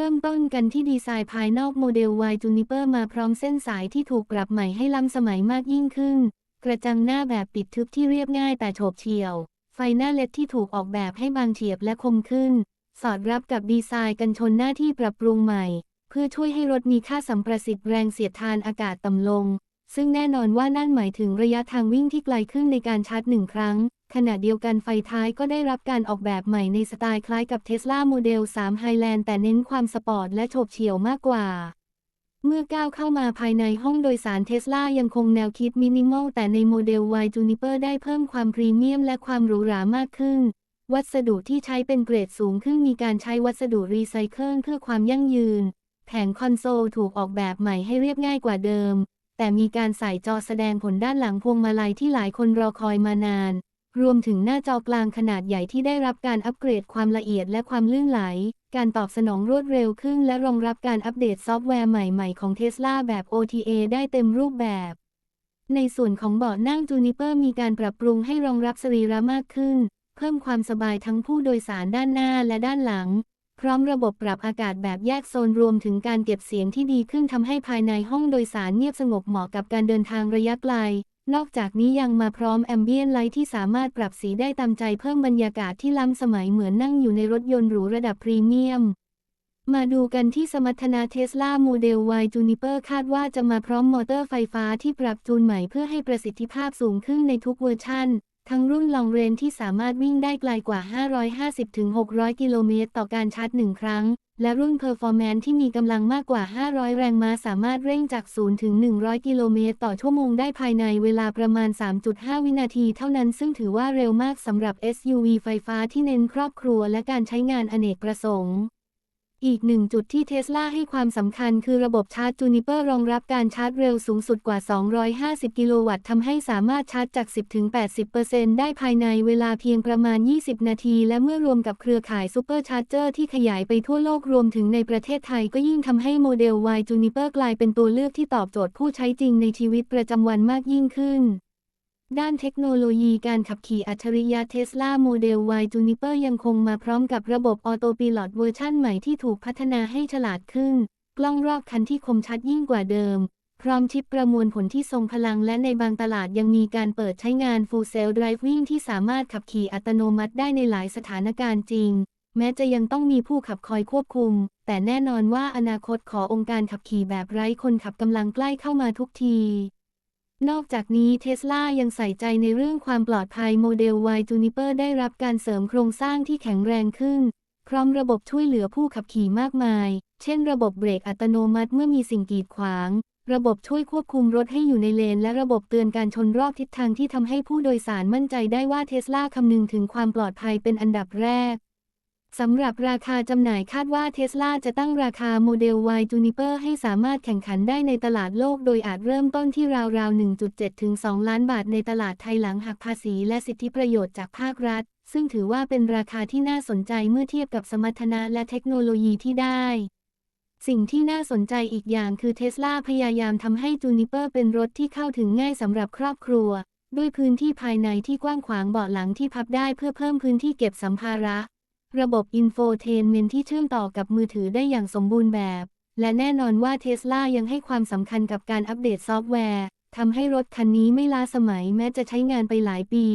เริ่มต้นกันที่ดีไซน์ภายนอกโมเดล Y Juniper มาพร้อมเส้นสายที่ถูกปรับใหม่ให้ล้ำสมัยมากยิ่งขึ้น กระจังหน้าแบบปิดทึบที่เรียบง่ายแต่โฉบเฉี่ยว ไฟหน้าเลดที่ถูกออกแบบให้บางเฉียบและคมขึ้น สอดรับกับดีไซน์กันชนหน้าที่ปรับปรุงใหม่ เพื่อช่วยให้รถมีค่าสัมประสิทธิ์แรงเสียดทานอากาศต่ำลง ซึ่งแน่นอนว่านั่นหมายถึงระยะทางวิ่งที่ไกลขึ้นในการชาร์จหนึ่งครั้ง ขณะเดียวกันไฟท้ายก็ได้รับการออกแบบใหม่ในสไตล์คล้ายกับ Tesla Model 3 Highland แต่เน้นความสปอร์ตและโฉบเฉี่ยวมากกว่า เมื่อก้าวเข้ามาภายในห้องโดยสารเทสลายังคงแนวคิดมินิมอลแต่ในโมเดล Y Juniper ได้เพิ่มความพรีเมียมและความหรูหรามากขึ้น วัสดุที่ใช้เป็นเกรดสูงขึ้นมีการใช้วัสดุรีไซเคิลเพื่อความยั่งยืน แผงคอนโซลถูกออกแบบใหม่ให้เรียบง่ายกว่าเดิม แต่มีการใส่จอแสดงผลด้านหลังพวงมาลัยที่หลายคนรอคอยมานาน รวมถึงหน้าจอกลางขนาดใหญ่ที่ได้รับการอัปเกรดความละเอียดและความลื่นไหล การตอบสนองรวดเร็วขึ้นและรองรับการอัปเดตซอฟต์แวร์ใหม่ๆ ของ Tesla แบบ OTA ได้เต็มรูปแบบ ในส่วนของเบาะนั่งจูนิเปอร์มีการปรับปรุงให้รองรับสรีระมากขึ้น เพิ่มความสบายทั้งผู้โดยสารด้านหน้าและด้านหลัง พร้อมระบบปรับอากาศแบบแยกโซนรวมถึงการเก็บเสียงที่ดีขึ้นทำให้ภายในห้องโดยสารเงียบสงบเหมาะกับการเดินทางระยะไกล นอกจากนี้ยังมาพร้อมแอมเบียนไลท์ที่สามารถปรับสีได้ตามใจเพิ่มบรรยากาศที่ล้ำสมัยเหมือนนั่งอยู่ในรถยนต์หรูระดับพรีเมียม มาดูกันที่สมรรถนะเทสลาโมเดล Y Juniper คาดว่าจะมาพร้อมมอเตอร์ไฟฟ้าที่ปรับจูนใหม่เพื่อให้ประสิทธิภาพสูงขึ้นในทุกเวอร์ชัน ทั้งรุ่นลองเรนที่สามารถวิ่งได้ไกลกว่า 550-600 กิโลเมตรต่อการชาร์จหนึ่งครั้ง และรุ่น Performance ที่มีกำลังมากกว่า 500 แรงม้าสามารถเร่งจาก 0 ถึง 100 กิโลเมตรต่อชั่วโมงได้ภายในเวลาประมาณ 3.5 วินาทีเท่านั้นซึ่งถือว่าเร็วมากสำหรับ SUV ไฟฟ้าที่เน้นครอบครัวและการใช้งานอเนกประสงค์ อีกหนึ่งจุดที่เทสลาให้ความสำคัญคือระบบชาร์จจูนิเปอร์รองรับการชาร์จเร็วสูงสุดกว่า 250 กิโลวัตต์ทำให้สามารถชาร์จจาก 10-80%ได้ภายในเวลาเพียงประมาณ 20 นาที และเมื่อรวมกับเครือข่ายซูเปอร์ชาร์จเจอร์ที่ขยายไปทั่วโลกรวมถึงในประเทศไทยก็ยิ่งทำให้โมเดล Y Juniper กลายเป็นตัวเลือกที่ตอบโจทย์ผู้ใช้จริงในชีวิตประจำวันมากยิ่งขึ้น ด้านเทคโนโลยีการขับขี่อัจฉริยะเทสลาโมเดล Y Juniper ยังคงมาพร้อมกับระบบออโต p ิลอตเวอร์ชันใหม่ที่ถูกพัฒนาให้ฉลาดขึ้น กล้องรอบคันที่คมชัดยิ่งกว่าเดิม พร้อมชิปประมวลผลที่ทรงพลังและในบางตลาดยังมีการเปิดใช้งาน Full Self Driving ที่สามารถขับขี่อัตโนมัติได้ในหลายสถานการณ์จริง แม้จะยังต้องมีผู้ขับคอยควบคุม แต่แน่นอนว่าอนาคตขององค์การขับขี่แบบไร้คนขับกำลังใกล้เข้ามาทุกที นอกจากนี้เทสลายังใส่ใจในเรื่องความปลอดภัยโมเดล Y Juniper ได้รับการเสริมโครงสร้างที่แข็งแรงขึ้น พร้อมระบบช่วยเหลือผู้ขับขี่มากมาย เช่นระบบเบรกอัตโนมัติเมื่อมีสิ่งกีดขวาง ระบบช่วยควบคุมรถให้อยู่ในเลน และระบบเตือนการชนรอบทิศทางที่ทำให้ผู้โดยสารมั่นใจได้ว่าเทสลาคำนึงถึงความปลอดภัยเป็นอันดับแรก สำหรับราคาจำหน่ายคาดว่าเทสลาจะตั้งราคาโมเดล Y Juniper ให้สามารถแข่งขันได้ในตลาดโลกโดยอาจเริ่มต้นที่ราวๆ 1.7 ถึง 2 ล้านบาทในตลาดไทยหลังหักภาษีและสิทธิประโยชน์จากภาครัฐ ซึ่งถือว่าเป็นราคาที่น่าสนใจเมื่อเทียบกับสมรรถนะและเทคโนโลยีที่ได้สิ่งที่น่าสนใจอีกอย่างคือเทสลาพยายามทำให้จูนิเปอร์เป็นรถที่เข้าถึงง่ายสำหรับครอบครัว ด้วยพื้นที่ภายในที่กว้างขวางเบาะหลังที่พับได้เพื่อเพิ่มพื้นที่เก็บสัมภาระ ระบบอินโฟเทนเมนที่เชื่อมต่อกับมือถือได้อย่างสมบูรณ์แบบ และแน่นอนว่าเทสลายังให้ความสำคัญกับการอัปเดตซอฟต์แวร์ทำให้รถคันนี้ไม่ล้าสมัยแม้จะใช้งานไปหลายปี